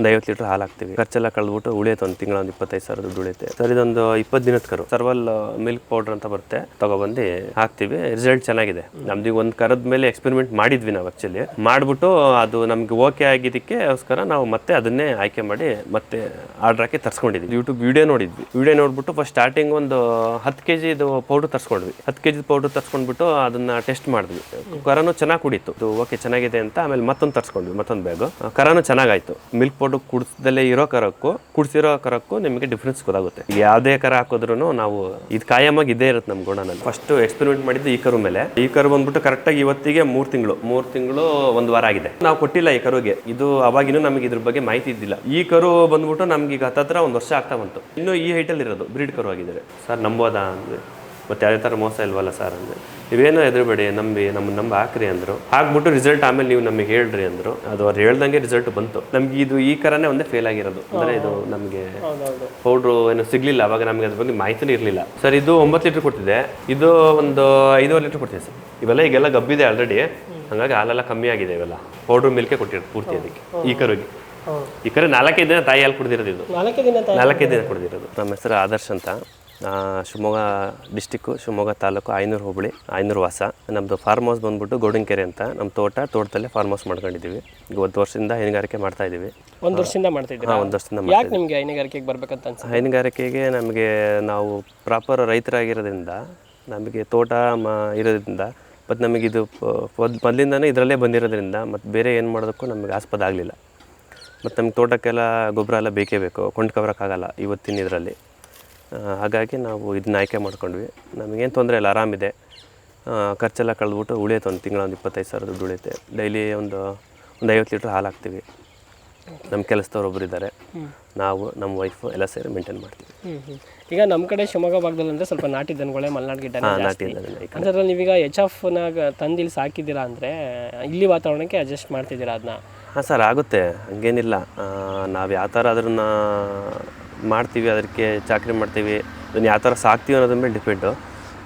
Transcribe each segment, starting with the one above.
ಒಂದು ಐವತ್ತು ಲೀಟರ್ ಹಾಲು ಹಾಕ್ತೀವಿ ಖರ್ಚೆಲ್ಲ ಕಳೆದ್ಬಿಟ್ಟು ಉಳಿಯುತ್ತೆ ಒಂದು ತಿಂಗಳ ಒಂದು ಇಪ್ಪತ್ತೈದು ಸಾವಿರ ಉಳಿಯುತ್ತೆ ಸರ್, ಇದೊಂದು ಇಪ್ಪತ್ತು ದಿನದ ಕರು. ಸರ್ವಲ್ ಮಿಲ್ಕ್ ಪೌಡರ್ ಅಂತ ಬರುತ್ತೆ. ತಗೊಬಂದು ಹಾಕ್ತಿವಿ. ರಿಸಲ್ಟ್ ಚೆನ್ನಾಗಿದೆ. ನಮ್ದು ಒಂದು ಕರದ ಮೇಲೆ ಎಕ್ಸ್ಪೆರಿಮೆಂಟ್ ಮಾಡಿದ್ವಿ ನಾವು ಆಕ್ಚುಲಿ ಮಾಡ್ಬಿಟ್ಟು ಅದು ನಮ್ಗೆ ಓಕೆ ಆಗಿದ್ದಕ್ಕೆಗೋಸ್ಕರ ನಾವು ಮತ್ತೆ ಅದನ್ನೇ ಆಯ್ಕೆ ಮಾಡಿ ಮತ್ತೆ ಆರ್ಡರ್ ಹಾಕಿ ತರ್ಸ್ಕೊಂಡಿದ್ವಿ. ಯೂಟ್ಯೂಬ್ ವಿಡಿಯೋ ನೋಡಿದ್ವಿ. ವಿಡಿಯೋ ನೋಡ್ಬಿಟ್ಟು ಫಸ್ಟ್ ಸ್ಟಾರ್ಟಿಂಗ್ ಒಂದು ಹತ್ತು ಕೆ ಜಿದು ಪೌಡರ್ ತರ್ಸ್ಕೊಂಡ್ವಿ. ಹತ್ತು ಕೆ ಜಿ ಪೌಡರ್ ತರ್ಸ್ಕೊಂಡ್ಬಿಟ್ಟು ಅದನ್ನ ಟೆಸ್ಟ್ ಮಾಡಿದ್ವಿ. ಕರನು ಚೆನ್ನಾಗಿ ಕುಡಿತು ಓಕೆ ಚೆನ್ನಾಗಿದೆ ಅಂತ ಆಮೇಲೆ ಮತ್ತೊಂದು ತರ್ಸ್ಕೊಂಡ್ವಿ. ಮತ್ತೊಂದು ಬ್ಯಾಗು ಕರನು ಚೆನ್ನಾಗಾಯ್ತು. ಮಿಲ್ಕ್ ಪೌಡರ್ ಕುಡಿಸ್ದಲ್ಲೇ ಇರೋ ಕರಕ್ಕೂ, ಕುಡಿಸಿರೋ ಕರಕ್ಕೂ ನಿಮಗೆ ಡಿಫ್ರೆನ್ಸ್ ಗೊತ್ತಾಗುತ್ತೆ. ಯಾವುದೇ ಕರ ಹಾಕಿದ್ರು ನಾವು ಇದು ಕಾಯಮಾಗಿ ಇದೇ ಇರುತ್ತೆ ನಮ್ಮ ಗೋಡನಲ್ಲಿ ಫಸ್ಟ್ ಎಕ್ಸ್ಪೆರಿಮೆಂಟ್ ಮಾಡಿದ್ದು ಈ ಕರು ಮೇಲೆ. ಈ ಕರು ಬಂದ್ಬಿಟ್ಟು ಕರೆಕ್ಟಾಗಿ ಇವತ್ತಿಗೆ ಮೂರು ತಿಂಗಳು. ಮೂರು ತಿಂಗಳು ಒಂದು ವಾರ ಆಗಿದೆ. ನಾವು ಕೊಟ್ಟಿಲ್ಲ ಈ ಕರುಗೆ. ಇದು ಅವಾಗಿನೂ ನಮಗೆ ಇದ್ರ ಬಗ್ಗೆ ಮಾಹಿತಿ ಇದ್ದಿಲ್ಲ. ಈ ಕರು ಬಂದ್ಬಿಟ್ಟು ನಮ್ಗೆ ಈಗ ಹತ್ತತ್ರ ಒಂದು ವರ್ಷ ಆಗ್ತಾ ಬಂತು. ಇನ್ನು ಈ ಹೈಟಲ್ಲಿ ಇರೋದು ಬ್ರೀಡ್ ಕರು ಆಗಿದ್ದಾರೆ. ಸರ್ ನಂಬೋದಾ ಅಂದ್ರೆ? ಮತ್ತೆ ಯಾವುದೇ ಥರ ಮೋಸ ಇಲ್ವಲ್ಲ ಸರ್ ಅಂದ್ರೆ. ನೀವೇನೋ ಹೆದರಬೇಡಿ ನಂಬಿ ನಮ್ಮ ನಂಬ ಹಾಕ್ರಿ ಅಂದರು. ಹಾಕ್ಬಿಟ್ಟು ರಿಸಲ್ಟ್ ಆಮೇಲೆ ನೀವು ನಮಗೆ ಹೇಳ್ರಿ ಅಂದರು. ಅದು ಅವ್ರು ಹೇಳ್ದಂಗೆ ರಿಸಲ್ಟ್ ಬಂತು. ನಮ್ಗೆ ಇದು ಈ ಥರನೇ ಒಂದೇ ಫೇಲ್ ಆಗಿರೋದು. ಅಂದರೆ ಇದು ನಮಗೆ ಪೌಡ್ರು ಏನು ಸಿಗಲಿಲ್ಲ ಅವಾಗ ನಮಗೆ ಅದ್ರ ಬಗ್ಗೆ ಮಾಹಿತಿನೂ ಇರಲಿಲ್ಲ. ಸರ್ ಇದು ಒಂಬತ್ತು ಲೀಟ್ರ್ ಕೊಟ್ಟಿದೆ ಇದು ಒಂದು ಐದೂವರೆ ಲೀಟ್ರ್ ಕೊಡ್ತೀವಿ ಸರ್ ಇವೆಲ್ಲ ಈಗೆಲ್ಲ ಗಬ್ಬಿದೆ ಆಲ್ರೆಡಿ ಹಂಗಾಗಿ ಹಾಲೆಲ್ಲ ಕಮ್ಮಿ ಆಗಿದೆ ಇವೆಲ್ಲ. ಪೌಡ್ರ್ ಮಿಲ್ಕೆ ಕೊಟ್ಟಿರೋದು ಪೂರ್ತಿ ಅದಕ್ಕೆ ಈ ಕರುಗೆ ಈ ಕರೆ ನಾಲ್ಕೈದು ದಿನ ತಾಯಿ ಹಾಲು ಕುಡ್ದಿರೋದು ಇದು. ನಾಲ್ಕೈದು ದಿನ ಕುಡ್ದಿರೋದು. ನಮ್ಮ ಹೆಸರು ಆದರ್ಶ್ ಅಂತ. ಶಿವಮೊಗ್ಗ ಡಿಸ್ಟಿಕ್ಕು ಶಿವಮೊಗ್ಗ ತಾಲೂಕು ಐನೂರು ಹೋಬಳಿ ಐನೂರು ವಾಸ. ನಮ್ಮದು ಫಾರ್ಮ್ ಹೌಸ್ ಬಂದ್ಬಿಟ್ಟು ಗೋಡಂಕೆರೆ ಅಂತ ನಮ್ಮ ತೋಟ ತೋಟದಲ್ಲೇ ಫಾರ್ಮ್ ಹೌಸ್ ಮಾಡ್ಕೊಂಡಿದ್ದೀವಿ. ಈಗ ಒಂದು ವರ್ಷದಿಂದ ಹೈನುಗಾರಿಕೆ ಮಾಡ್ತಾ ಇದ್ದೀವಿ. ಒಂದು ವರ್ಷದಿಂದ ಮಾಡ್ತಿದ್ದೀರಾ ಹಾಂ ಒಂದು ವರ್ಷದಿಂದ ಯಾಕೆ ನಿಮಗೆ ಹೈನುಗಾರಿಕೆಗೆ ಬರಬೇಕಂತ ಅನ್ಸುತ್ತೆ? ಹೈನುಗಾರಿಕೆಗೆ ನಮಗೆ ನಾವು ಪ್ರಾಪರ್ ರೈತರಾಗಿರೋದ್ರಿಂದ ನಮಗೆ ತೋಟ ಮ ಇರೋದ್ರಿಂದ ಮತ್ತು ನಮಗಿದು ಮೊದಲಿಂದನೇ ಇದರಲ್ಲೇ ಬಂದಿರೋದ್ರಿಂದ ಮತ್ತು ಬೇರೆ ಏನು ಮಾಡೋದಕ್ಕೂ ನಮಗೆ ಆಸ್ಪದ ಆಗಲಿಲ್ಲ. ಮತ್ತು ನಮ್ಗೆ ತೋಟಕ್ಕೆಲ್ಲ ಗೊಬ್ಬರ ಎಲ್ಲ ಬೇಕೇ ಬೇಕು ಕೊಂಡ್ಕೊಬರೋಕ್ಕಾಗಲ್ಲ ಇವತ್ತಿನ ಇದರಲ್ಲಿ. ಹಾಗಾಗಿ ನಾವು ಇದನ್ನ ಆಯ್ಕೆ ಮಾಡ್ಕೊಂಡ್ವಿ. ನಮಗೇನು ತೊಂದರೆ ಇಲ್ಲ ಆರಾಮಿದೆ ಖರ್ಚೆಲ್ಲ ಕಳೆದ್ಬಿಟ್ಟು ಉಳಿಯುತ್ತೆ ಒಂದು ತಿಂಗಳ ಒಂದು ಇಪ್ಪತ್ತೈದು ಸಾವಿರ ದುಡ್ಡು ಉಳಿಯುತ್ತೆ. ಡೈಲಿ ಒಂದು ಒಂದು ಐವತ್ತು ಲೀಟ್ರ್ ಹಾಲು ಹಾಕ್ತೀವಿ. ನಮ್ಮ ಕೆಲಸದವ್ರು ಒಬ್ಬರು ಇದ್ದಾರೆ ನಾವು ನಮ್ಮ ವೈಫ್ ಎಲ್ಲ ಸೇರಿ ಮೇಂಟೈನ್ ಮಾಡ್ತೀವಿ. ಈಗ ನಮ್ಮ ಕಡೆ ಶಿವಮೊಗ್ಗ ಭಾಗದಲ್ಲಿ ಅಂದರೆ ಸ್ವಲ್ಪ ನಾಟಿ ದನಗಳೇ ಮಲೆನಾಡು ಗಿಡ್ಡ ನಾಟಿ ಇಲ್ಲ ಅಂದ್ರೆ ನೀವೀಗ ಎಚ್ ಎಫ್ ನಾಗ ತಂದು ಇಲ್ಲಿ ಸಾಕಿದ್ದೀರಾ ಅಂದರೆ ಇಲ್ಲಿ ವಾತಾವರಣಕ್ಕೆ ಅಡ್ಜಸ್ಟ್ ಮಾಡ್ತಿದ್ದೀರಾ ಅದನ್ನ ಹಾಂ ಸರ್ ಆಗುತ್ತೆ. ಹಂಗೇನಿಲ್ಲ. ನಾವು ಯಾವ ಥರ ಅದನ್ನ ಮಾಡ್ತೀವಿ, ಅದಕ್ಕೆ ಚಾಕ್ರಿ ಮಾಡ್ತೀವಿ ಅದನ್ನು ಯಾವ ಥರ ಸಾಕ್ತೀವಿ ಅನ್ನೋದ್ರ ಮೇಲೆ ಡಿಪೆಂಡು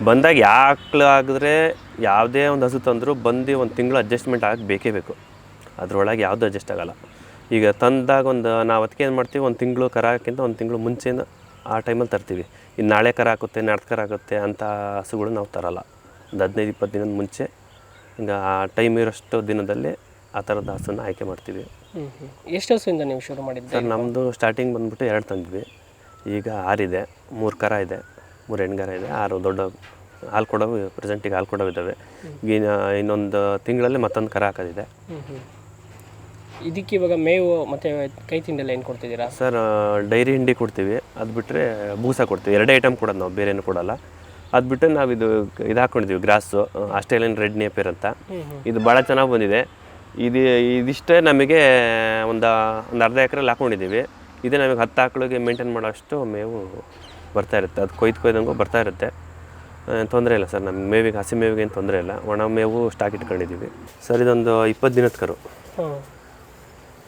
ಬಂದಾಗ ಯಾಕ್ಳು ಆಗಿದ್ರೆ ಯಾವುದೇ ಒಂದು ಹಸು ತಂದರೂ ಬಂದು ಒಂದು ತಿಂಗಳು ಅಡ್ಜಸ್ಟ್ಮೆಂಟ್ ಆಗಿ ಬೇಕೇ ಬೇಕು. ಅದರೊಳಗೆ ಯಾವುದು ಅಡ್ಜಸ್ಟ್ ಆಗೋಲ್ಲ. ಈಗ ತಂದಾಗ ಒಂದು, ನಾವು ಅದಕ್ಕೆ ಏನು ಮಾಡ್ತೀವಿ, ಒಂದು ತಿಂಗಳು ಕರ ಒಂದು ತಿಂಗಳು ಮುಂಚೆನ ಆ ಟೈಮಲ್ಲಿ ತರ್ತೀವಿ. ಇನ್ನು ನಾಳೆ ಕರ ಹಾಕುತ್ತೆ ನಾಡ್ದು ಕರ ಆಗುತ್ತೆ ಅಂಥ ಹಸುಗಳು ನಾವು ತರಲ್ಲ. ಒಂದು ಹದಿನೈದು, ಇಪ್ಪತ್ತು ದಿನದ ಮುಂಚೆ. ಹಿಂಗೆ ಆ ಟೈಮ್ ಇರೋಷ್ಟು ದಿನದಲ್ಲಿ ಆ ಥರದ ಹಸುನ ಆಯ್ಕೆ ಮಾಡ್ತೀವಿ. ಎಷ್ಟು ವರ್ಷದಿಂದ ನೀವು ಶುರು ಮಾಡಿದ್ದೆ? ಸರ್ ನಮ್ಮದು ಸ್ಟಾರ್ಟಿಂಗ್ ಬಂದ್ಬಿಟ್ಟು ಎರಡು ತಂದ್ವಿ. ಈಗ ಆರಿದೆ ಮೂರು ಕರ ಇದೆ ಮೂರು ಹೆಣ್ಗರ ಇದೆ ಆರು ದೊಡ್ಡ ಹಾಲು ಕೊಡೋವು ಪ್ರೆಸೆಂಟಿಗೆ ಹಾಲು ಕೊಡೋವು ಇದ್ದಾವೆ ಈಗ ಇನ್ನೊಂದು ತಿಂಗಳಲ್ಲಿ ಮತ್ತೊಂದು ಕರ ಹಾಕೋದಿದೆ. ಇದಕ್ಕೆ ಇವಾಗ ಮೇವು ಮತ್ತೆ ಕೈ ತಿಂಡೆಲ್ಲ ಏನು ಕೊಡ್ತಿದ್ದೀರಾ? ಸರ್ ಡೈರಿ ಹಿಂಡಿ ಕೊಡ್ತೀವಿ. ಅದು ಬಿಟ್ಟರೆ ಬೂಸ ಕೊಡ್ತೀವಿ. ಎರಡೇ ಐಟಮ್ ಕೊಡೋದು ನಾವು ಬೇರೇನು ಕೊಡಲ್ಲ. ಅದು ಬಿಟ್ಟು ನಾವು ಇದು ಇದು ಹಾಕ್ಕೊಂಡಿದ್ದೀವಿ ಗ್ರಾಸು ಆಸ್ಟ್ರೇಲಿಯನ್ ರೆಡ್ ನೇಪೇರ್ ಅಂತ. ಇದು ಭಾಳ ಚೆನ್ನಾಗಿ ಬಂದಿದೆ. ಇದು ಇದಿಷ್ಟೇ ನಮಗೆ ಒಂದು ಒಂದು ಅರ್ಧ ಎಕರೆಲ್ಲಿ ಹಾಕ್ಕೊಂಡಿದ್ದೀವಿ ಇದೇ ನಮಗೆ ಹತ್ತು ಆಕಳಿಗೆ ಮೇಂಟೈನ್ ಮಾಡೋಷ್ಟು ಮೇವು ಬರ್ತಾ ಇರುತ್ತೆ. ಅದು ಕೊಯ್ದು ಕೊಯ್ದಂಗೂ ಬರ್ತಾ ಇರುತ್ತೆ. ತೊಂದರೆ ಇಲ್ಲ ಸರ್ ನಮ್ಮ ಮೇವಿಗೆ ಹಸಿ ಮೇವಿಗೆ ಏನು ತೊಂದರೆ ಇಲ್ಲ. ಒಣ ಮೇವು ಸ್ಟಾಕ್ ಇಟ್ಕೊಂಡಿದ್ದೀವಿ. ಸರ್ ಇದೊಂದು ಇಪ್ಪತ್ತು ದಿನದ ಕರು. ಹಾಂ.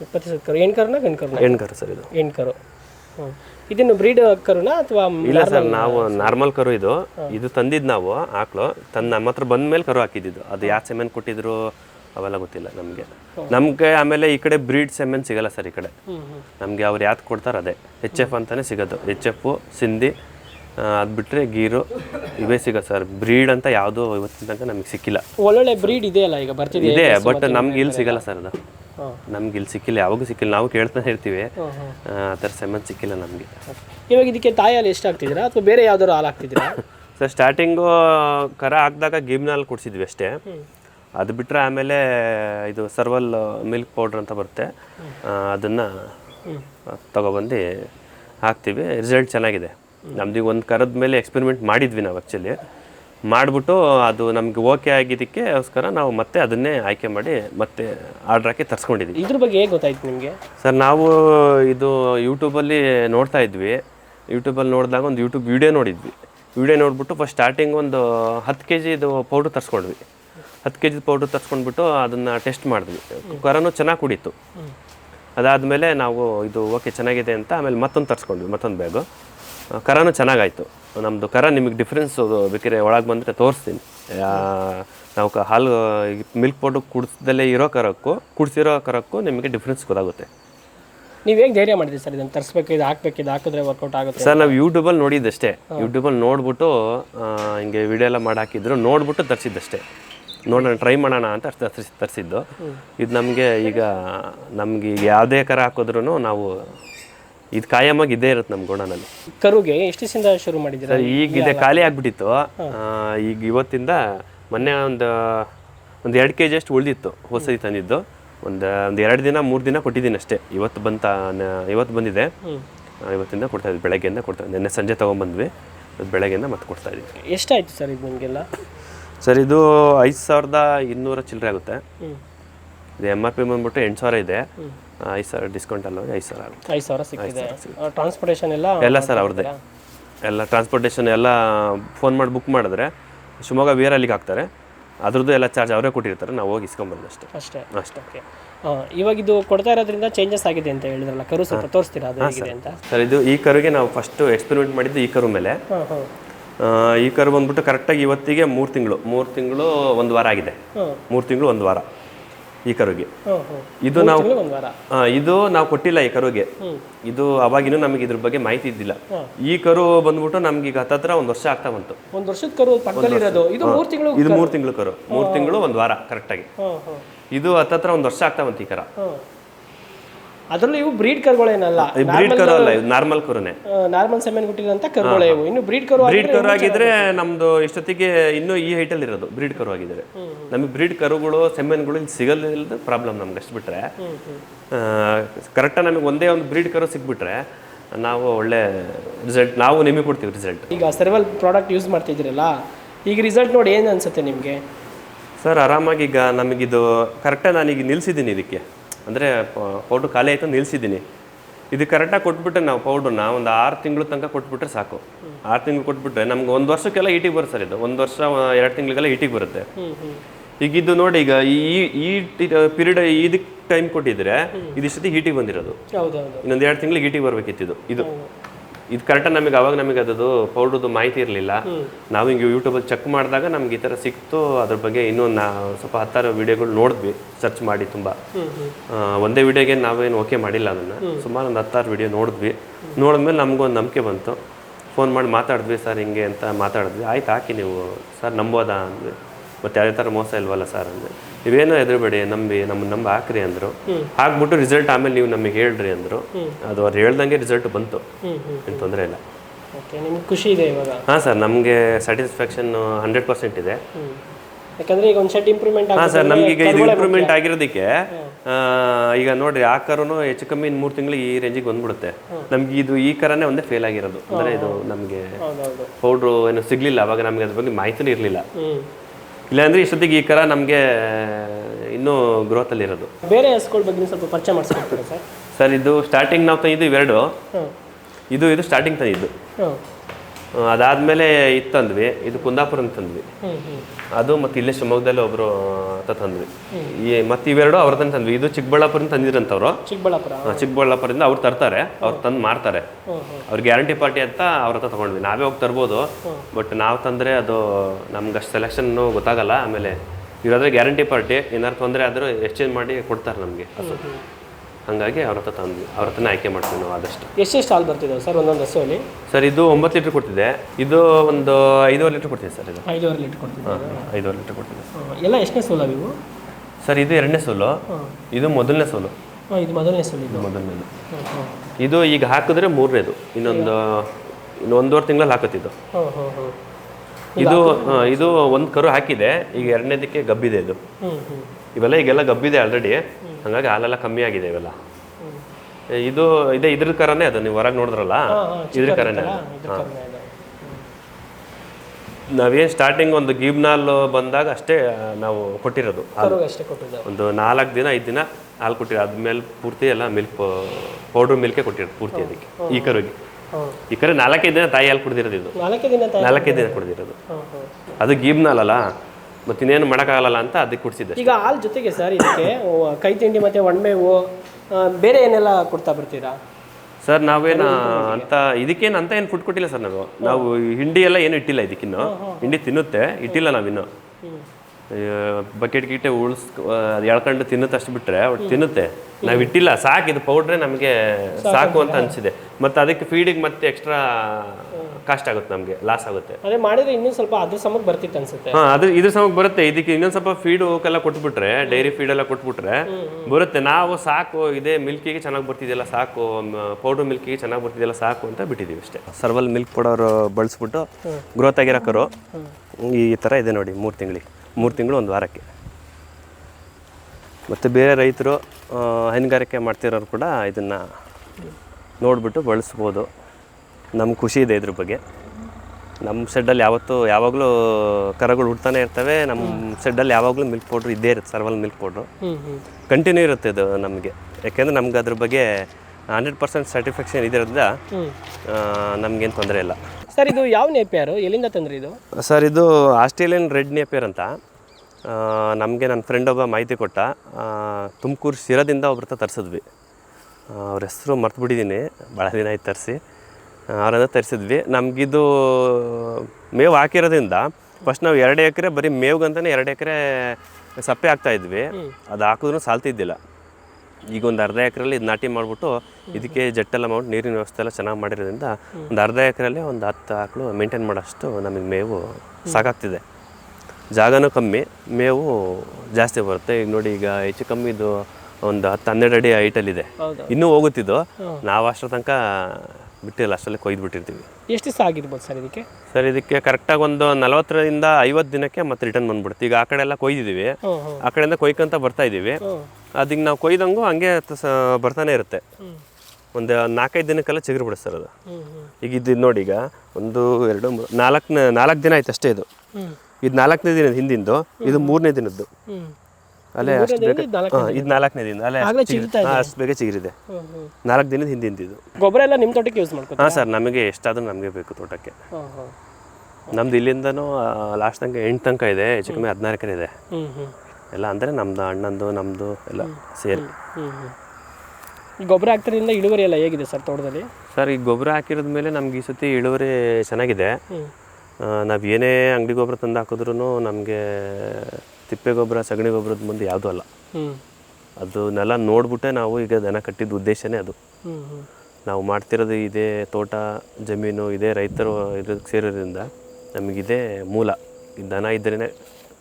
ಇಪ್ಪತ್ತು ದಿನ ಕರು. ಹೆಣ್ಣು ಕರುನ ಗಂಡು ಕರು ಹೆಣ್ಣು ಕರು ಸರ್ ಇದು. ಹೆಣ್ಣು ಕರು. ಇದನ್ನು ಬ್ರೀಡ್ ಕರುನ ಅಥವಾ ಇಲ್ಲ ಸರ್ ನಾವು ನಾರ್ಮಲ್ ಕರು ಇದು. ಇದು ತಂದಿದ್ದು ನಾವು ಆಕಳು. ತಂದು ನಮ್ಮ ಹತ್ರ ಬಂದ ಮೇಲೆ ಕರು ಹಾಕಿದ್ದು ಅದು ಯಾವ ಸೆಮೆನ್ ಕೊಟ್ಟಿದ್ರು ಅವೆಲ್ಲ ಗೊತ್ತಿಲ್ಲ ನಮಗೆ. ನಮಗೆ ಆಮೇಲೆ ಈ ಕಡೆ ಬ್ರೀಡ್ ಸೆಮೆನ್ ಸಿಗಲ್ಲ ಸರ್ ಈ ಕಡೆ. ನಮಗೆ ಅವ್ರು ಯಾವ್ದು ಕೊಡ್ತಾರೆ ಅದೇ. ಎಚ್ ಎಫ್ ಅಂತಲೇ ಸಿಗೋದು. ಎಚ್ ಎಫ್ ಸಿಂಧಿ ಅದು ಬಿಟ್ಟರೆ ಗೀರು ಇವೇ ಸಿಗೋದು ಸರ್. ಬ್ರೀಡ್ ಅಂತ ಯಾವುದೂ ಇವತ್ತಿನ ತನಕ ನಮಗೆ ಸಿಕ್ಕಿಲ್ಲ. ಒಳ್ಳೊಳ್ಳೆ ಬ್ರೀಡ್ ಇದೆಯಲ್ಲ ಈಗ ಬರ್ತಿದೆ ಇದೆ ಬಟ್ ನಮ್ಗೆ ಇಲ್ಲಿ ಸಿಗಲ್ಲ ಸರ್ ಅದು. ನಮ್ಗೆ ಇಲ್ಲಿ ಸಿಕ್ಕಿಲ್ಲ ಯಾವಾಗೂ ಸಿಕ್ಕಿಲ್ಲ. ನಾವು ಕೇಳ್ತಾನೆ ಇರ್ತೀವಿ. ಆ ಥರ ಸೆಮೆನ್ ಸಿಕ್ಕಿಲ್ಲ ನಮಗೆ. ಇವಾಗ ಇದಕ್ಕೆ ತಾಯಿ ಹಾಲು ಎಷ್ಟು ಹಾಕ್ತಿದ್ದೀರಾ ಅಥವಾ ಬೇರೆ ಯಾವ್ದಾದ್ರು ಹಾಲು ಹಾಕ್ತಿದ್ದೀರಾ? ಸರ್ ಸ್ಟಾರ್ಟಿಂಗು ಕರ ಹಾಕಿದಾಗ ಗಿಮ್ನ ಹಾಲು ಕುಡಿಸಿದ್ವಿ ಅಷ್ಟೇ. ಅದು ಬಿಟ್ಟರೆ ಆಮೇಲೆ ಇದು ಸರ್ವಲ್ ಮಿಲ್ಕ್ ಪೌಡ್ರ್ ಅಂತ ಬರುತ್ತೆ. ಅದನ್ನು ತಗೊಬಂದು ಹಾಕ್ತೀವಿ. ರಿಸಲ್ಟ್ ಚೆನ್ನಾಗಿದೆ. ನಮ್ದು ಒಂದು ಕರದ ಮೇಲೆ ಎಕ್ಸ್ಪೆರಿಮೆಂಟ್ ಮಾಡಿದ್ವಿ ನಾವು ಆ್ಯಕ್ಚುಲಿ ಮಾಡಿಬಿಟ್ಟು ಅದು ನಮಗೆ ಓಕೆ ಆಗಿದ್ದಕ್ಕೆಗೋಸ್ಕರ ನಾವು ಮತ್ತೆ ಅದನ್ನೇ ಆಯ್ಕೆ ಮಾಡಿ ಮತ್ತೆ ಆರ್ಡ್ರ್ ಹಾಕಿ ತರಿಸ್ಕೊಂಡಿದ್ವಿ. ಇದ್ರ ಬಗ್ಗೆ ಹೇಗೆ ಗೊತ್ತಾಯ್ತು ನಿಮಗೆ? ಸರ್ ನಾವು ಇದು ಯೂಟ್ಯೂಬಲ್ಲಿ ನೋಡ್ತಾ ಇದ್ವಿ. ಯೂಟ್ಯೂಬಲ್ಲಿ ನೋಡಿದಾಗ ಒಂದು ಯೂಟ್ಯೂಬ್ ವಿಡಿಯೋ ನೋಡಿದ್ವಿ. ವಿಡಿಯೋ ನೋಡಿಬಿಟ್ಟು ಫಸ್ಟ್ ಸ್ಟಾರ್ಟಿಂಗ್ ಒಂದು ಹತ್ತು ಕೆ ಜಿ ಇದು ಪೌಡ್ರ್ ತರಿಸ್ಕೊಂಡ್ವಿ. ಹತ್ತು ಕೆ ಜಿ ಪೌಡ್ರ್ ತರಿಸ್ಕೊಂಡ್ಬಿಟ್ಟು ಅದನ್ನು ಟೆಸ್ಟ್ ಮಾಡಿದ್ವಿ. ಕರನು ಚೆನ್ನಾಗಿ ಕುಡೀತು. ಅದಾದಮೇಲೆ ನಾವು ಇದು ಓಕೆ ಚೆನ್ನಾಗಿದೆ ಅಂತ ಆಮೇಲೆ ಮತ್ತೊಂದು ತರಿಸ್ಕೊಂಡ್ವಿ ಮತ್ತೊಂದು ಬ್ಯಾಗು ಕರಾನು ಚೆನ್ನಾಗಾಯಿತು. ನಮ್ಮದು ಕರ ನಿಮಗೆ ಡಿಫ್ರೆನ್ಸ್ ಬೇಕಿದ್ರೆ ಒಳಗೆ ಬಂದರೆ ತೋರಿಸ್ತೀನಿ. ನಾವು ಕ- ಹಾಲು ಮಿಲ್ಕ್ ಪೌಡ್ರ್ ಕುಡಿಸ್ದಲ್ಲೇ ಇರೋ ಕರಕ್ಕೂ ಕುಡಿಸಿರೋ ಕರಕ್ಕೂ ನಿಮಗೆ ಡಿಫ್ರೆನ್ಸ್ ಗೊತ್ತಾಗುತ್ತೆ. ನೀವು ಹೇಗೆ ಧೈರ್ಯ ಮಾಡಿದ್ರಿ ಸರ್ ಇದನ್ನು ತರಿಸ್ಬೇಕು ಇದು ಹಾಕ್ಬೇಕು ಇದು ಹಾಕಿದ್ರೆ ವರ್ಕೌಟ್ ಆಗುತ್ತೆ ಸರ್ ನಾವು ಯೂಟ್ಯೂಬಲ್ಲಿ ನೋಡಿದ್ದಷ್ಟೇ. ಯೂಟ್ಯೂಬಲ್ಲಿ ನೋಡ್ಬಿಟ್ಟು ಹಿಂಗೆ ವಿಡಿಯೋ ಎಲ್ಲ ಮಾಡಿ ಹಾಕಿದ್ರು ನೋಡ್ಬಿಟ್ಟು ತರಿಸಿದ್ದಷ್ಟೇ. ನೋಡೋಣ ಟ್ರೈ ಮಾಡೋಣ ಅಂತ ತರಿಸಿ ತರಿಸಿದ್ದು. ಇದು ನಮಗೆ ಈಗ ನಮ್ಗೆ ಈಗ ಯಾವುದೇ ಕರ ಹಾಕಿದ್ರು ನಾವು ಇದು ಕಾಯಮಾಗಿ ಇದೇ ಇರುತ್ತೆ ನಮ್ಮ ಗೋಡನಲ್ಲಿ. ಕರುಗೆ ಎಷ್ಟು ದಿವಸದಿಂದ ಶುರು ಮಾಡಿದ್ದೀರಾ? ಸರ್ ಈಗ ಇದೆ ಖಾಲಿ ಆಗಿಬಿಟ್ಟಿತ್ತು. ಈಗ ಇವತ್ತಿಂದ ಮೊನ್ನೆ ಒಂದು ಒಂದು ಎರಡು ಕೆ ಜಿ ಅಷ್ಟು ಉಳಿದಿತ್ತು ಹೊಸದಿ ತಂದಿದ್ದು. ಒಂದು ಒಂದು ಎರಡು ದಿನ ಮೂರು ದಿನ ಕೊಟ್ಟಿದ್ದೀನಿ ಅಷ್ಟೇ. ಇವತ್ತು ಬಂತ ಇವತ್ತು ಬಂದಿದೆ. ಇವತ್ತಿಂದ ಕೊಡ್ತಾ ಇದ್ದೀವಿ ಬೆಳಗ್ಗೆಯಿಂದ ಕೊಡ್ತಾ ನಿನ್ನೆ ಸಂಜೆ ತೊಗೊಂಬಂದ್ವಿ. ಇವತ್ತು ಬೆಳಗ್ಗೆಯಿಂದ ಮತ್ತೆ ಕೊಡ್ತಾ ಇದ್ದೀವಿ. ಎಷ್ಟಾಯಿತು ಸರ್ ಇದು ನಿಮಗೆಲ್ಲ? ಸರ್ ಇದು ಐದು ಸಾವಿರದ ಇನ್ನೂರ ಚಿಲ್ಲರೆ ಆಗುತ್ತೆ. ಇದು ಎಂ ಆರ್ ಪಿ ಬಂದ್ಬಿಟ್ಟು ಎಂಟು ಸಾವಿರ ಇದೆ. ಐದು ಸಾವಿರ ಡಿಸ್ಕೌಂಟ್ ಅಲ್ಲ ಐದು ಸಾವಿರ ಆಗುತ್ತೆ. ಐದು ಸಾವಿರ ಸಿಕ್ಕಿದೆ. ಟ್ರಾನ್ಸ್ಪೋರ್ಟೇಷನ್ ಎಲ್ಲ ಎಲ್ಲ ಸರ್ ಅವ್ರದ್ದೇ. ಎಲ್ಲ ಟ್ರಾನ್ಸ್ಪೋರ್ಟೇಷನ್ ಎಲ್ಲ ಫೋನ್ ಮಾಡಿ ಬುಕ್ ಮಾಡಿದ್ರೆ ಶಿವಮೊಗ್ಗ ವಿಯರ್ ಅಲ್ಲಿಗೆ ಹಾಕ್ತಾರೆ. ಅದ್ರದ್ದು ಎಲ್ಲ ಚಾರ್ಜ್ ಅವರೇ ಕೊಟ್ಟಿರ್ತಾರೆ. ನಾವು ಹೋಗಿ ಇಸ್ಕೊಂಬಂದು ಅಷ್ಟೇ. ಅಷ್ಟೇ ಅಷ್ಟೇ. ಓಕೆ ಇವಾಗ ಇದು ಕೊಡ್ತಾ ಇರೋದ್ರಿಂದ ಚೇಂಜಸ್ ಆಗಿದೆ ಅಂತ ಹೇಳಿದ್ರಲ್ಲ ಕರು ಸ್ವಲ್ಪ ತೋರಿಸ್ತೀರಾ ಅದು ಹೇಗಿದೆ ಅಂತ? ಸರ್ ಇದು ಈ ಕರುಗೆ ನಾವು ಫಸ್ಟು ಎಕ್ಸ್ಪೆರಿಮೆಂಟ್ ಮಾಡಿದ್ದು ಈ ಕರು ಮೇಲೆ. ಈ ಕರು ಬಂದ್ಬಿಟ್ಟು ಕರೆಕ್ಟಾಗಿ ಇವತ್ತಿಗೆ ಮೂರು ತಿಂಗಳು. ಮೂರು ತಿಂಗಳು ಒಂದು ವಾರ ಆಗಿದೆ. ಮೂರು ತಿಂಗಳು ಒಂದು ವಾರ ಈ ಕರುಗೆ. ಇದು ನಾವು ಇದು ನಾವು ಕೊಟ್ಟಿಲ್ಲ ಈ ಕರುಗೆ. ಇದು ಅವಾಗಿನೂ ನಮಗೆ ಇದ್ರ ಬಗ್ಗೆ ಮಾಹಿತಿ ಇದ್ದಿಲ್ಲ. ಈ ಕರು ಬಂದ್ಬಿಟ್ಟು ನಮ್ಗೆ ಈಗ ಹತ್ತತ್ರ ಒಂದು ವರ್ಷ ಆಗ್ತಾ ಬಂತು. ಒಂದು ವರ್ಷದ ಕರು ಇದು ಮೂರು ತಿಂಗಳು ಇದು ಮೂರು ತಿಂಗಳು ಕರು. ಮೂರು ತಿಂಗಳು ಒಂದು ವಾರ ಕರೆಕ್ಟಾಗಿ ಇದು ಹತ್ತತ್ರ ಒಂದು ವರ್ಷ ಆಗ್ತಾ ಬಂತು ಈ ಕರ. ಅದರಲ್ಲೂ ಇವು ಬ್ರೀಡ್ ಕರುಗಳೇನಲ್ಲ ಬ್ರೀಡ್ ಕರು ಅಲ್ಲ ಇದು ನಾರ್ಮಲ್ ಕರುನೆ ನಾರ್ಮಲ್ ಸೆಮೆನ್ ಹುಟ್ಟಿದಂತ ಕರುಗಳೇ ಇವು. ಇನ್ನು ಬ್ರೀಡ್ ಕರು ಬ್ರೀಡ್ ಕರು ಆಗಿದ್ರೆ ನಮ್ದು ಇಷ್ಟೊತ್ತಿಗೆ ಇನ್ನೂ ಈ ಹೈಟಲ್ಲಿ ಇರೋದು ಬ್ರೀಡ್ ಕರು ಆಗಿದ್ರೆ. ನಮಗೆ ಬ್ರೀಡ್ ಕರುಗಳು ಸೆಮೆನ್ಗಳು ಇಲ್ಲಿ ಸಿಗಲಿಲ್ಲದ ಪ್ರಾಬ್ಲಮ್ ನಮ್ಗೆ ಅಷ್ಟು ಬಿಟ್ರೆ. ಕರೆಕ್ಟಾಗಿ ನಮಗೆ ಒಂದೇ ಒಂದು ಬ್ರೀಡ್ ಕರು ಸಿಕ್ಬಿಟ್ರೆ ನಾವು ಒಳ್ಳೆ ರಿಸಲ್ಟ್ ನಾವು ನಿಮಗೆ ಕೊಡ್ತೀವಿ ರಿಸಲ್ಟ್ ಈಗ ಸರ್ವಲ್ ಪ್ರಾಡಕ್ಟ್ ಯೂಸ್ ಮಾಡ್ತಿದ್ದೀರಲ್ಲ ಈಗ ರಿಸಲ್ಟ್ ನೋಡಿ ಏನು ಅನ್ಸುತ್ತೆ ನಿಮಗೆ? ಸರ್ ಆರಾಮಾಗಿ ಈಗ ನಮಗಿದು ಕರೆಕ್ಟಾಗಿ ನಾನೀಗ ನಿಲ್ಲಿಸಿದ್ದೀನಿ ಇದಕ್ಕೆ. ಅಂದರೆ ಪೌಡ್ರ್ ಖಾಲಿ ಆಯಿತು ನಿಲ್ಸಿದ್ದೀನಿ. ಇದು ಕರೆಕ್ಟಾಗಿ ಕೊಟ್ಬಿಟ್ರೆ ನಾವು ಪೌಡ್ರನ್ನ ಒಂದು ಆರು ತಿಂಗಳು ತನಕ ಕೊಟ್ಬಿಟ್ರೆ ಸಾಕು. ಆರು ತಿಂಗಳು ಕೊಟ್ಬಿಟ್ರೆ ನಮ್ಗೆ ಒಂದು ವರ್ಷಕ್ಕೆಲ್ಲ ಈಟಿಗೆ ಬರುತ್ತೆ ಸರ್ ಇದು. ಒಂದು ವರ್ಷ ಎರಡು ತಿಂಗಳಿಗೆಲ್ಲ ಈಟಿಗೆ ಬರುತ್ತೆ. ಈಗ ಇದು ನೋಡಿ ಈಗ ಈ ಈ ಪೀರಿಯಡ್ ಇದಕ್ಕೆ ಟೈಮ್ ಕೊಟ್ಟಿದ್ರೆ ಇದಿಷ್ಟು ಹೀಟಿಗೆ ಬಂದಿರೋದು. ಇನ್ನೊಂದು ಎರಡು ತಿಂಗಳಿಗೆ ಹೀಟಿಗೆ ಬರಬೇಕಿತ್ತು ಇದು. ಇದು ಕರೆಕ್ಟಾಗಿ ನಮಗೆ ಅವಾಗ ನಮಗೆ ಅದು ಪೌಡ್ರದ್ದು ಮಾಹಿತಿ ಇರಲಿಲ್ಲ. ನಾವು ಹಿಂಗೆ ಯೂಟ್ಯೂಬಲ್ಲಿ ಚೆಕ್ ಮಾಡಿದಾಗ ನಮ್ಗೆ ಈ ಥರ ಸಿಕ್ತು. ಅದ್ರ ಬಗ್ಗೆ ಇನ್ನೂ ನಾ ಸ್ವಲ್ಪ ಹತ್ತಾರು ವಿಡಿಯೋಗಳು ನೋಡಿದ್ವಿ ಸರ್ಚ್ ಮಾಡಿ ತುಂಬ. ಒಂದೇ ವಿಡಿಯೋಗೆ ನಾವೇನು ಓಕೆ ಮಾಡಿಲ್ಲ ಅದನ್ನು. ಸುಮಾರು ಒಂದು ಹತ್ತಾರು ವಿಡಿಯೋ ನೋಡಿದ್ವಿ. ನೋಡಿದ್ಮೇಲೆ ನಮಗೊಂದು ನಂಬಿಕೆ ಬಂತು. ಫೋನ್ ಮಾಡಿ ಮಾತಾಡಿದ್ವಿ ಸರ್ ಹಿಂಗೆ ಅಂತ ಮಾತಾಡಿದ್ವಿ. ಆಯ್ತು ಹಾಕಿ ನೀವು. ಸರ್ ನಂಬೋದಾ? ಅಂದ್ವಿ. ಮತ್ತು ಯಾವುದೇ ಥರ ಮೋಸ ಇಲ್ವಲ್ಲ ಸರ್? ಅಂದೆ ನೀವೇನೋ ಹೆದರ್ಬೇಡಿ ನಂಬಿ ನಮ್ಮ ನಂಬ ಹಾಕ್ರಿ ಅಂದರು. ಹಾಕ್ಬಿಟ್ಟು ರಿಸಲ್ಟ್ ಆಮೇಲೆ ನೀವು ನಮಗೆ ಹೇಳ್ರಿ ಅಂದರು. ಅದು ಅವ್ರು ಹೇಳ್ದಂಗೆ ರಿಸಲ್ಟ್ ಬಂತು. ಏನು ತೊಂದರೆ ಇಲ್ಲ. ನಿಮ್ಗೆ ಖುಷಿ ಇದೆ ಇವಾಗ? ಹಾಂ ಸರ್ ನಮಗೆ ಸ್ಯಾಟಿಸ್ಫ್ಯಾಕ್ಷನ್ ಹಂಡ್ರೆಡ್ ಪರ್ಸೆಂಟ್ ಇದೆ. ಯಾಕಂದ್ರೆ ಈಗ ಇಂಪ್ರೂವ್ಮೆಂಟ್ ಹಾಂ ಸರ್ ನಮಗೆ ಈಗ ಇದು ಇಂಪ್ರೂವ್ಮೆಂಟ್ ಆಗಿರೋದಕ್ಕೆ ಈಗ ನೋಡ್ರಿ ಆ ಕರೂ ಹೆಚ್ಚು ಕಮ್ಮಿ ಇನ್ನು ಮೂರು ತಿಂಗಳು ಈ ರೇಂಜಿಗೆ ಬಂದ್ಬಿಡುತ್ತೆ. ನಮ್ಗೆ ಇದು ಈ ಕರನೇ ಒಂದೇ ಫೇಲ್ ಆಗಿರೋದು. ಅಂದರೆ ಇದು ನಮಗೆ ಪೌಡ್ರು ಏನು ಸಿಗಲಿಲ್ಲ ಅವಾಗ ನಮಗೆ ಅದ್ರ ಬಗ್ಗೆ ಮಾಹಿತಿನೂ ಇರಲಿಲ್ಲ. ಇಲ್ಲಾಂದ್ರೆ ಇಷ್ಟೊತ್ತಿಗೆ ಈ ಕರ ನಮಗೆ ಇನ್ನೂ ಗ್ರೋತಲ್ಲಿ ಇರೋದು ಬೇರೆ ಹಸುಗಳ ಬಗ್ಗೆ ಸ್ವಲ್ಪ ಪರಿಚಯ ಮಾಡಿಸ್ಕೊಡ್ತೀರಾ ಸರ್? ಸರ್ ಇದು ಸ್ಟಾರ್ಟಿಂಗ್ ನಾವು ತಂದಿದ್ದು ಇವೆರಡು. ಇದು ಇದು ಸ್ಟಾರ್ಟಿಂಗ್ ತಂದಿದ್ದು. ಅದಾದ್ಮೇಲೆ ಇದು ತಂದ್ವಿ. ಇದು ಕುಂದಾಪುರ ತಂದ್ವಿ. ಅದು ಮತ್ತೆ ಇಲ್ಲೇ ಶಿವಮೊಗ್ಗದಲ್ಲಿ ಒಬ್ರು ಅಂತ ತಂದ್ವಿ. ಈ ಮತ್ತೆ ಇವೆರಡು ಅವ್ರದನ್ನ ತಂದ್ವಿ. ಇದು ಚಿಕ್ಕಬಳ್ಳಾಪುರದಿಂದ ತಂದಿದ್ರಂತವ್ರು. ಚಿಕ್ಕಬಳ್ಳಾಪುರ. ಚಿಕ್ಕಬಳ್ಳಾಪುರದಿಂದ ಅವ್ರು ತರ್ತಾರೆ. ಅವ್ರು ತಂದು ಮಾರ್ತಾರೆ ಅವ್ರ ಗ್ಯಾರಂಟಿ ಪಾರ್ಟಿ ಅಂತ ಅವ್ರ ಹತ್ರ ತಗೊಂಡ್ವಿ. ನಾವೇ ಹೋಗಿ ತರ್ಬೋದು. ಬಟ್ ನಾವು ತಂದ್ರೆ ಅದು ನಮ್ಗೆ ಅಷ್ಟು ಸೆಲೆಕ್ಷನ್ ಗೊತ್ತಾಗಲ್ಲ. ಆಮೇಲೆ ಇವ್ರಾದ್ರೆ ಗ್ಯಾರಂಟಿ ಪಾರ್ಟಿ ಏನಾರು ತೊಂದರೆ ಆದರೂ ಎಕ್ಸ್ಚೇಂಜ್ ಮಾಡಿ ಕೊಡ್ತಾರೆ ನಮಗೆ. ಹಾಗಾಗಿ ಅವ್ರ ಹತ್ರ ತಂದು ಅವ್ರ ಹತ್ರನೇ ಆಯ್ಕೆ ಮಾಡ್ತೀವಿ ನಾವು ಆದಷ್ಟು. ಎಷ್ಟೆಷ್ಟು ಹಾಲು ಬರ್ತಿದ್ದಾವೆ ಸರ್ ಒಂದೊಂದು ಹಸುವಲ್ಲಿ? ಸರ್ ಇದು ಒಂಬತ್ತು ಲೀಟ್ರ್ ಕೊಡ್ತಿದೆ ಇದು ಒಂದು ಐದೂವರೆ ಲೀಟ್ರ್ ಕೊಡ್ತಿದೆ ಸರ್ ಇದು. ಐದೂವರೆ ಲೀಟ್ರ್ ಹಾಂ ಐದೂವರೆ ಲೀಟ್ರ್ ಕೊಡ್ತಿದೆ ಎಲ್ಲ ಎಷ್ಟನೇ ಸೋಲ ನೀವು? ಸರ್ ಇದು ಎರಡನೇ ಸೋಲು. ಇದು ಮೊದಲನೇ ಸೋಲು. ಇದು ಮೊದಲನೇ ಸೋಲು ಇದು. ಮೊದಲನೇದು. ಹಾಂ ಇದು ಈಗ ಹಾಕಿದ್ರೆ ಮೂರನೇದು. ಇನ್ನೊಂದು ಇನ್ನು ಒಂದೂವರೆ ತಿಂಗಳಲ್ಲಿ ಹಾಕತ್ತಿದ್ದು. ಇದು ಇದು ಒಂದು ಕರು ಹಾಕಿದೆ. ಈಗ ಎರಡನೇದಕ್ಕೆ ಗಬ್ಬಿದೆ ಇದು. ಇವೆಲ್ಲ ಈಗೆಲ್ಲ ಗಬ್ಬಿದೆ ಆಲ್ರೆಡಿ ಹಾಗಾಗಿ ಹಾಲೆಲ್ಲ ಕಮ್ಮಿ ಆಗಿದೆ ಇವೆಲ್ಲ. ಇದು ಇದೆ ಇದ್ರ ಕರನೇ ಅದು ನೀವು ಹೊರಗೆ ನೋಡಿದ್ರಲ್ಲ? ಇದ್ರ ಕರನೇ ನಾವೇನು ಸ್ಟಾರ್ಟಿಂಗ್ ಒಂದು ಗೀಬ್ನಾಲ್ ಬಂದಾಗ ಅಷ್ಟೇ ನಾವು ಕೊಟ್ಟಿರೋದು ಒಂದು ನಾಲ್ಕು ದಿನ ಐದು ದಿನ ಹಾಲು ಕೊಟ್ಟಿರೋ ಅದ್ಮೇಲೆ ಪೂರ್ತಿ ಎಲ್ಲ ಮಿಲ್ಕ್ ಪೌಡ್ರ್ ಮಿಲ್ಕೇ ಕೊಟ್ಟಿರೋದು ಪೂರ್ತಿ ಅದಕ್ಕೆ ಈ ಕರುಗೆ. ಈ ಕರೆ ನಾಲ್ಕೈದು ದಿನ ತಾಯಿ ಹಾಲು ಕುಡ್ದಿರೋದು ಇದು. ನಾಲ್ಕೈದು ದಿನ ಕುಡ್ದಿರೋದು. ಅದು ಗೀಬ್ನಾಲ್ ಗೀಬ್ನಾಲಲ್ಲ ಮತ್ತೆ ಇನ್ನೇನು ಮಾಡೋಕ್ಕಾಗಲ್ಲ ಅಂತ ಅದಕ್ಕೆ ಕುಡಿಸಿದ್ದೆ ಈಗ ಹಾಲು ಜೊತೆಗೆ ಸರ್ ಇದಕ್ಕೆ ಕೈ ತಿಂಡಿ ಮತ್ತು ಒಣಮೇವು ಆ, ಬೇರೆ ಏನೆಲ್ಲ ಕೊಡ್ತಾ ಬರ್ತೀರಾ? ಸರ್ ನಾವೇನು ಅಂತ ಇದಕ್ಕೇನು ಅಂತ ಏನು ಫುಡ್ ಕೊಟ್ಟಿಲ್ಲ ಸರ್ ನಾವು. ನಾವು ಹಿಂಡಿ ಎಲ್ಲ ಏನು ಇಟ್ಟಿಲ್ಲ ಇದಕ್ಕಿನ್ನು. ಹಿಂಡಿ ತಿನ್ನುತ್ತೆ ಇಟ್ಟಿಲ್ಲ ನಾವಿನ್ನು. ಬಕೆಟ್ ಗಿಟ್ಟೆ ಉಳಿಸ್ ಅದು ಎಳ್ಕೊಂಡು ತಿನ್ನುತ್ತೆ ಅಷ್ಟು ಬಿಟ್ರೆ ಒಟ್ಟು ತಿನ್ನುತ್ತೆ. ನಾವು ಇಟ್ಟಿಲ್ಲ ಸಾಕು ಇದು ಪೌಡ್ರೆ ನಮಗೆ ಸಾಕು ಅಂತ ಅನಿಸಿದೆ. ಮತ್ತು ಅದಕ್ಕೆ ಫೀಡಿಗೆ ಮತ್ತೆ ಎಕ್ಸ್ಟ್ರಾ ಕಾಸ್ಟ್ ಆಗುತ್ತೆ ನಮಗೆ ಲಾಸ್ ಆಗುತ್ತೆ. ಅದೇ ಮಾಡಿದ್ರೆ ಇನ್ನೂ ಸ್ವಲ್ಪ ಅದ್ರ ಸಮಕ್ಕೆ ಬರ್ತಿತ್ತು ಅನ್ಸುತ್ತೆ. ಹಾಂ ಅದು ಇದ್ರ ಸಮಕ್ಕೆ ಬರುತ್ತೆ. ಇದಕ್ಕೆ ಇನ್ನೊಂದು ಸ್ವಲ್ಪ ಫೀಡ್ ಎಲ್ಲ ಕೊಟ್ಬಿಟ್ರೆ ಡೈರಿ ಫೀಡ್ ಎಲ್ಲ ಕೊಟ್ಬಿಟ್ರೆ ಬರುತ್ತೆ. ನಾವು ಸಾಕು ಇದೇ ಮಿಲ್ಕಿಗೆ ಚೆನ್ನಾಗಿ ಬರ್ತಿದೆಯಲ್ಲ ಸಾಕು ಪೌಡರ್ ಮಿಲ್ಕಿಗೆ ಚೆನ್ನಾಗಿ ಬರ್ತಿದೆಯಲ್ಲ ಸಾಕು ಅಂತ ಬಿಟ್ಟಿದ್ದೀವಿ ಅಷ್ಟೇ. ಸರ್ವಲ್ ಮಿಲ್ಕ್ ಪೌಡರ್ ಬಳಸ್ಬಿಟ್ಟು ಗ್ರೋತ್ ಆಗಿರೋ ಕರು ಈ ಥರ ಇದೆ ನೋಡಿ ಮೂರು ತಿಂಗಳಿಗೆ. ಮೂರು ತಿಂಗಳು ಒಂದು ವಾರಕ್ಕೆ. ಮತ್ತು ಬೇರೆ ರೈತರು ಹೈನುಗಾರಿಕೆ ಮಾಡ್ತಿರೋರು ಕೂಡ ಇದನ್ನು ನೋಡಿಬಿಟ್ಟು ಬಳಸ್ಬೋದು. ನಮ್ಗೆ ಖುಷಿ ಇದೆ ಇದ್ರ ಬಗ್ಗೆ. ನಮ್ಮ ಶೆಡ್ಡಲ್ಲಿ ಯಾವತ್ತೂ ಯಾವಾಗಲೂ ಕರಗಳು ಹುಡ್ತಾನೆ ಇರ್ತವೆ. ನಮ್ಮ ಶೆಡ್ಡಲ್ಲಿ ಯಾವಾಗಲೂ ಮಿಲ್ಕ್ ಪೌಡ್ರ್ ಇದ್ದೇ ಇರುತ್ತೆ ಸರ್ವಲ್ ಮಿಲ್ಕ್ ಪೌಡ್ರು ಕಂಟಿನ್ಯೂ ಇರುತ್ತೆ ಇದು ನಮಗೆ. ಯಾಕೆಂದರೆ ನಮ್ಗೆ ಅದ್ರ ಬಗ್ಗೆ ಹಂಡ್ರೆಡ್ ಪರ್ಸೆಂಟ್ ಸ್ಯಾಟಿಸ್ಫ್ಯಾಕ್ಷನ್ ಇದಿರೋದ್ರಿಂದ ನಮಗೇನು ತೊಂದರೆ ಇಲ್ಲ. ಸರ್ ಇದು ಯಾವ ನೇಪಿಯರು ಎಲ್ಲಿಂದ ತಂದ್ರಿ ಇದು? ಸರ್ ಇದು ಆಸ್ಟ್ರೇಲಿಯನ್ ರೆಡ್ ನೇಪಿಯರ್ ಅಂತ. ನಮಗೆ ನನ್ನ ಫ್ರೆಂಡ್ ಒಬ್ಬ ಮಾಹಿತಿ ಕೊಟ್ಟ. ತುಮಕೂರು ಶಿರದಿಂದ ಒಬ್ರ ಹತ್ರ ತರಿಸಿದ್ವಿ. ಅವ್ರ ಹೆಸರು ಮರ್ತುಬಿಟ್ಟಿದ್ದೀನಿ ಭಾಳ ದಿನ ಆಯ್ತು ತರಿಸಿ. ಅವರನ್ನ ತರಿಸಿದ್ವಿ. ನಮಗಿದು ಮೇವು ಹಾಕಿರೋದ್ರಿಂದ ಫಸ್ಟ್ ನಾವು ಎರಡು ಎಕರೆ ಬರೀ ಮೇವ್ಗಂತಾನೆ ಎರಡು ಎಕರೆ ಸಪ್ಪೆ ಹಾಕ್ತಾ ಇದ್ವಿ. ಅದು ಹಾಕಿದ್ರೂ ಸಾಲ್ತಿದ್ದಿಲ್ಲ. ಈಗ ಒಂದು ಅರ್ಧ ಎಕರೆಯಲ್ಲಿ ಇದು ನಾಟಿ ಮಾಡಿಬಿಟ್ಟು ಇದಕ್ಕೆ ಜಟ್ಟೆಲ್ಲ ಮಾಡ್ಬಿಟ್ಟು ನೀರಿನ ವ್ಯವಸ್ಥೆ ಎಲ್ಲ ಚೆನ್ನಾಗಿ ಮಾಡಿರೋದ್ರಿಂದ ಒಂದು ಅರ್ಧ ಎಕರೆಯಲ್ಲಿ ಒಂದು ಹತ್ತು ಆಕಳು ಮೇಂಟೈನ್ ಮಾಡೋಷ್ಟು ನಮಗೆ ಮೇವು ಸಾಕಾಗ್ತಿದೆ. ಜಾಗನೂ ಕಮ್ಮಿ ಮೇವು ಜಾಸ್ತಿ ಬರುತ್ತೆ. ಈಗ ನೋಡಿ ಈಗ ಹೆಚ್ಚು ಕಮ್ಮಿ ಇದು ಒಂದು ಹತ್ತು ಹನ್ನೆರಡು ಅಡಿ ಹೈಟಲ್ಲಿದೆ. ಇನ್ನೂ ಹೋಗುತ್ತಿದ್ದು. ನಾವು ಅಷ್ಟರ ತನಕ ಬಿಟ್ಟಿಲ್ಲ ಅಷ್ಟರಲ್ಲಿ ಕೊಯ್ದು ಬಿಟ್ಟಿರ್ತೀವಿ ಎಷ್ಟು ದಿವಸ ಆಗಿರ್ಬೋದು ಸರ್ ಇದಕ್ಕೆ? ಸರ್ ಇದಕ್ಕೆ ಕರೆಕ್ಟಾಗಿ ಒಂದು ನಲವತ್ತರಿಂದ ಐವತ್ತು ದಿನಕ್ಕೆ ಮತ್ತೆ ರಿಟರ್ನ್ ಬಂದ್ಬಿಡುತ್ತೆ. ಈಗ ಆ ಕಡೆ ಎಲ್ಲ ಕೊಯ್ದಿದ್ದೀವಿ. ಆ ಕಡೆಯಿಂದ ಕೊಯ್ಕೊಂತ ಬರ್ತಾ ಇದ್ದೀವಿ. ಅದಕ್ಕೆ ನಾವು ಕೊಯ್ದಂಗೂ ಹಂಗೆ ಬರ್ತಾನೆ ಇರುತ್ತೆ. ಒಂದು ನಾಲ್ಕೈದು ದಿನಕ್ಕೆಲ್ಲ ಚಿಗುರು ಬಿಡುತ್ತೆ ಸರ್ ಅದು. ಈಗ ಇದು ನೋಡಿ ಈಗ ಒಂದು ಎರಡು ಮೂರು ನಾಲ್ಕನೇ ನಾಲ್ಕು ದಿನ ಆಯ್ತು ಅಷ್ಟೇ ಇದು. ಇದು ನಾಲ್ಕನೇ ದಿನದ ಹಿಂದಿಂದು ಇದು ಮೂರನೇ ದಿನದ್ದು. ಅಲ್ಲೇ ಅಷ್ಟು ಬೇಗ ಇದು ನಾಲ್ಕನೇ ದಿನ ಅಲ್ಲೇ ಅಷ್ಟು ಬೇಗ ಚಿಗುರಿದೆ. ನಾಲ್ಕು ದಿನದ ಹಿಂದಿಂದಿದ್ದು. ಗೊಬ್ಬರ ಎಲ್ಲ ನಿಮ್ಮ ತೋಟಕ್ಕೆ ಯೂಸ್ ಮಾಡ್ಕೊತೀರಾ? ಹಾಂ ಸರ್ ನಮಗೆ ಎಷ್ಟಾದರೂ ನಮಗೆ ಬೇಕು ತೋಟಕ್ಕೆ. ನಮ್ದು ಇಲ್ಲಿಂದನೂ ಲಾಸ್ಟ್ ತನಕ ಎಂಟು ತನಕ ಇದೆ ಹೆಚ್ಚು ಕಮ್ಮಿ ಹದಿನಾರು ಎಕರೆ ಇದೆ ಎಲ್ಲ ಅಂದರೆ ನಮ್ಮದು ಅಣ್ಣಂದು ನಮ್ಮದು ಎಲ್ಲ ಸೇರಿ. ಗೊಬ್ಬರ ಹಾಕ್ತಿರೋದ್ರಿಂದ ಇಳುವರಿ ಎಲ್ಲ ಹೇಗಿದೆ ಸರ್ ತೋಟದಲ್ಲಿ? ಸರ್ ಈ ಗೊಬ್ಬರ ಹಾಕಿರೋದ ಮೇಲೆ ನಮ್ಗೆ ಈ ಸತಿ ಇಳುವರಿ ಚೆನ್ನಾಗಿದೆ. ನಾವು ಏನೇ ಅಂಗಡಿ ಗೊಬ್ಬರ ತಂದು ಹಾಕಿದ್ರೂ ನಮಗೆ ತಿಪ್ಪೆ ಗೊಬ್ಬರ ಸಗಣಿ ಗೊಬ್ಬರದ ಮುಂದೆ ಯಾವುದೂ ಅಲ್ಲ. ಅದು ನೆಲ ನೋಡ್ಬಿಟ್ಟೆ ನಾವು ಈಗ ದನ ಕಟ್ಟಿದ ಉದ್ದೇಶನೇ ಅದು. ನಾವು ಮಾಡ್ತಿರೋದು ಇದೇ ತೋಟ ಜಮೀನು ಇದೇ ರೈತರು ಇದಕ್ಕೆ ಸೇರೋದ್ರಿಂದ ನಮಗಿದೇ ಮೂಲ. ಈ ದನ ಇದ್ರೇ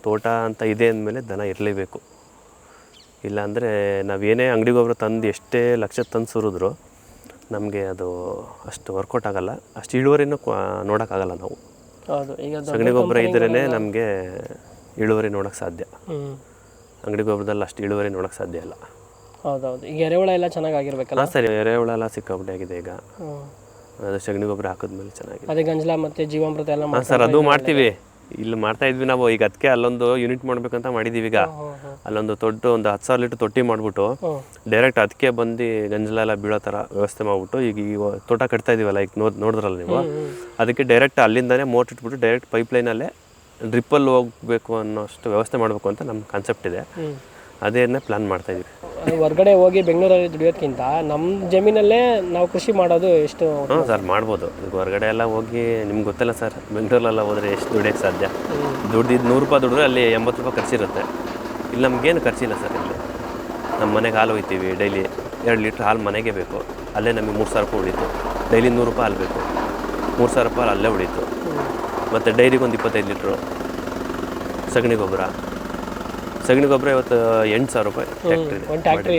ತೋಟ ಅಂತ ಇದೆ ಅಂದಮೇಲೆ ದನ ಇರಲೇಬೇಕು. ಇಲ್ಲಾಂದರೆ ನಾವೇನೇ ಅಂಗಡಿ ಗೊಬ್ಬರ ತಂದು ಎಷ್ಟೇ ಲಕ್ಷ ತಂದು ಸುರಿದ್ರು ನಮಗೆ ಅದು ಅಷ್ಟು ವರ್ಕೌಟ್ ಆಗಲ್ಲ. ಅಷ್ಟು ಇಳುವರಿನೂ ನೋಡೋಕ್ಕಾಗಲ್ಲ ನಾವು. ಸಗಣಿ ಗೊಬ್ಬರ ಇದ್ರೇ ನಮಗೆ ಇಳುವರಿ ನೋಡಕ್ಕೆ ಸಾಧ್ಯ. ಅಂಗಡಿ ಗೊಬ್ಬರದಲ್ಲಿ ಅಷ್ಟು ಇಳುವರಿ ನೋಡಕ್ಕೆ ಸಾಧ್ಯ ಇಲ್ಲ. ಹೌದೌದು. ಈಗ ಎರೆಹುಳ ಎಲ್ಲ ಚೆನ್ನಾಗಿ ಆಗಿರ್ಬೇಕಲ್ಲ ಹಾಂ ಸರಿ. ಎರೆಹುಳ ಎಲ್ಲ ಸಿಕ್ಕಾಪಟ್ಟೆ ಆಗಿದೆ ಈಗ. ಅದು ಸಗಣಿ ಗೊಬ್ಬರ ಹಾಕಿದ್ಮೇಲೆ ಚೆನ್ನಾಗಿದೆ. ಅದೇ ಗಂಜಲ ಮತ್ತೆ ಜೀವಾಮೃತ ಎಲ್ಲ ಹಾಂ ಸರ್ ಅದು ಮಾಡ್ತೀವಿ. ಇಲ್ಲಿ ಮಾಡ್ತಾ ಇದ್ವಿ ನಾವು. ಈಗ ಅದಕ್ಕೆ ಅಲ್ಲೊಂದು ಯೂನಿಟ್ ಮಾಡ್ಬೇಕಂತ ಮಾಡಿದ್ದೀವಿ ಈಗ. ಅಲ್ಲೊಂದು ದೊಡ್ಡ ಒಂದು ಹತ್ತು ಸಾವಿರ ಲೀಟ್ರ್ ತೊಟ್ಟಿ ಮಾಡಿಬಿಟ್ಟು ಡೈರೆಕ್ಟ್ ಅದಕ್ಕೆ ಬಂದು ಗಂಜಲ ಎಲ್ಲ ಬೀಳೋ ಥರ ವ್ಯವಸ್ಥೆ ಮಾಡಿಬಿಟ್ಟು ಈಗ ಈ ತೋಟ ಕಟ್ತಾ ಇದ್ದೀವಲ್ಲ ಈಗ ನೋಡ್ ನೋಡಿದ್ರಲ್ಲ ನೀವು? ಅದಕ್ಕೆ ಡೈರೆಕ್ಟ್ ಅಲ್ಲಿಂದನೇ ಮೋಟ್ರ್ ಇಟ್ಬಿಟ್ಟು ಡೈರೆಕ್ಟ್ ಪೈಪ್ ಲೈನಲ್ಲೇ ಡ್ರಿಪ್ಪಲ್ಲಿ ಹೋಗಬೇಕು ಅನ್ನೋಷ್ಟು ವ್ಯವಸ್ಥೆ ಮಾಡಬೇಕು ಅಂತ ನಮ್ಮ ಕಾನ್ಸೆಪ್ಟ್ ಇದೆ. ಅದೇನೇ ಪ್ಲಾನ್ ಮಾಡ್ತಾ ಇದ್ದೀವಿ. ಅದು ಹೊರಗಡೆ ಹೋಗಿ ಬೆಂಗಳೂರಲ್ಲಿ ದುಡಿಯೋದಕ್ಕಿಂತ ನಮ್ಮ ಜಮೀನಲ್ಲೇ ನಾವು ಕೃಷಿ ಮಾಡೋದು ಎಷ್ಟು ಹಾಂ ಸರ್ ಮಾಡ್ಬೋದು. ಈಗ ಹೊರಗಡೆ ಎಲ್ಲ ಹೋಗಿ ನಿಮ್ಗೆ ಗೊತ್ತಲ್ಲ ಸರ್ ಬೆಂಗಳೂರಲ್ಲೆಲ್ಲ ಹೋದರೆ ಎಷ್ಟು ದುಡಿಯೋಕ್ಕೆ ಸಾಧ್ಯ? ದುಡ್ದಿದ್ದು ನೂರು ರೂಪಾಯಿ ದುಡಿದ್ರೆ ಅಲ್ಲಿ ಎಂಬತ್ತು ರೂಪಾಯಿ ಖರ್ಚಿರುತ್ತೆ. ಇಲ್ಲಿ ನಮಗೇನು ಖರ್ಚಿಲ್ಲ ಸರ್ ಇಲ್ಲಿ. ನಮ್ಮ ಮನೆಗೆ ಹಾಲು ಒಯ್ತೀವಿ ಡೈಲಿ ಎರಡು ಲೀಟ್ರ್ ಹಾಲು ಮನೆಗೆ ಬೇಕು. ಅಲ್ಲೇ ನಮಗೆ ಮೂರು ಸಾವಿರ ರೂಪಾಯಿ ಉಳೀತು. ಡೈಲಿ ನೂರು ರೂಪಾಯಿ ಹಾಲು ಬೇಕು. ಮೂರು ಸಾವಿರ ರೂಪಾಯಿ ಅಲ್ಲೇ ಉಳೀತು. ಮತ್ತು ಡೈರಿಗೆ ಒಂದು ಇಪ್ಪತ್ತೈದು ಲೀಟ್ರು ಸಗಣಿ ಗೊಬ್ಬರ. ಸಗಣಿ ಗೊಬ್ಬರ ಇವತ್ತು ಎಂಟು ಸಾವಿರ ರೂಪಾಯಿ ಟ್ಯಾಕ್ಟ್ರಿ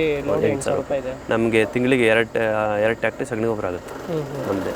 ಎಂಟು ಸಾವಿರ ರೂಪಾಯಿ ನಮಗೆ ತಿಂಗಳಿಗೆ ಎರಡು ಎರಡು ಟ್ಯಾಕ್ಟ್ರಿ ಸಗಣಿ ಗೊಬ್ಬರ ಆಗುತ್ತೆ ಒಂದೇ.